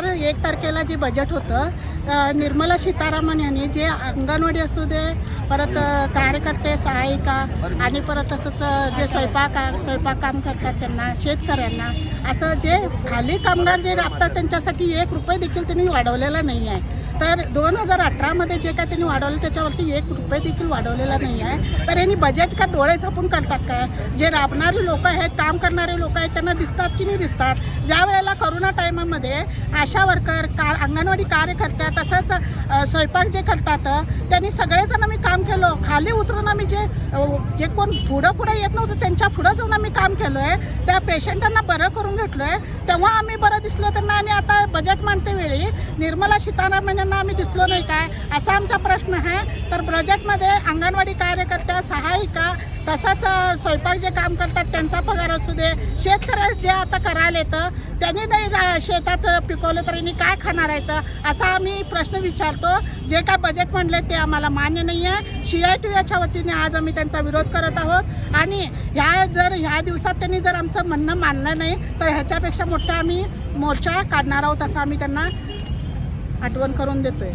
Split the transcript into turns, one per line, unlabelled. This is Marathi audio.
तर एक तारखेला जे बजेट होतं निर्मला सीतारामन यांनी जे अंगणवाडी असू दे परत कार्यकर्ते सहायिका आणि परत तसंच जे स्वयंपाक स्वयंपाक काम करतात त्यांना शेतकऱ्यांना असं जे खाली कामगार जे राबतात त्यांच्यासाठी एक रुपये देखील त्यांनी वाढवलेला नाही आहे. तर दोन हजार अठरामध्ये जे काय त्यांनी वाढवलं त्याच्यावरती एक रुपये देखील वाढवलेला नाही आहे. तर यांनी बजेट का डोळे झापून करतात काय? जे राबणारे लोक आहेत काम करणारे लोक आहेत त्यांना दिसतात की नाही दिसतात? ज्या वेळेला करोना टायमामध्ये आशा वर्कर का अंगणवाडी कार्यकर्त्या तसंच स्वयंपाक जे करतात त्यांनी सगळेजण आम्ही काम काम केलं खाली उतरून आम्ही जे एक जे कोण पुढं पुढं येत नव्हतं त्यांच्या पुढं जाऊन आम्ही काम केलं आहे त्या पेशंटांना बरं करून घेतलं आहे तेव्हा आम्ही बरं दिसलो त्यांना आणि आता बजेट मांडते वेळी. निर्मला सीतारामन यांना आम्ही दिसलो नाही काय? असा आमचा प्रश्न आहे. तर बजेटमध्ये अंगणवाडी कार्यकर्त्या सहायिका तसंच स्वयंपाक जे काम करतात त्यांचा पगार असू दे. शेतकऱ्या जे आता करायला येतं त्यांनी नाही शेतात पिकवलं तर यांनी काय खाणार आहे तर असा आम्ही प्रश्न विचारतो. जे काय बजेट म्हणले ते आम्हाला मान्य नाही आहे. सी आय टी याच्या वतीने आज आम्ही त्यांचा विरोध करत आहोत. आणि ह्या जर ह्या दिवसात त्यांनी जर आमचं म्हणणं मानलं नाही तर ह्याच्यापेक्षा मोठा आम्ही मोर्चा काढणार आहोत असं आम्ही त्यांना आठवण करून देतोय.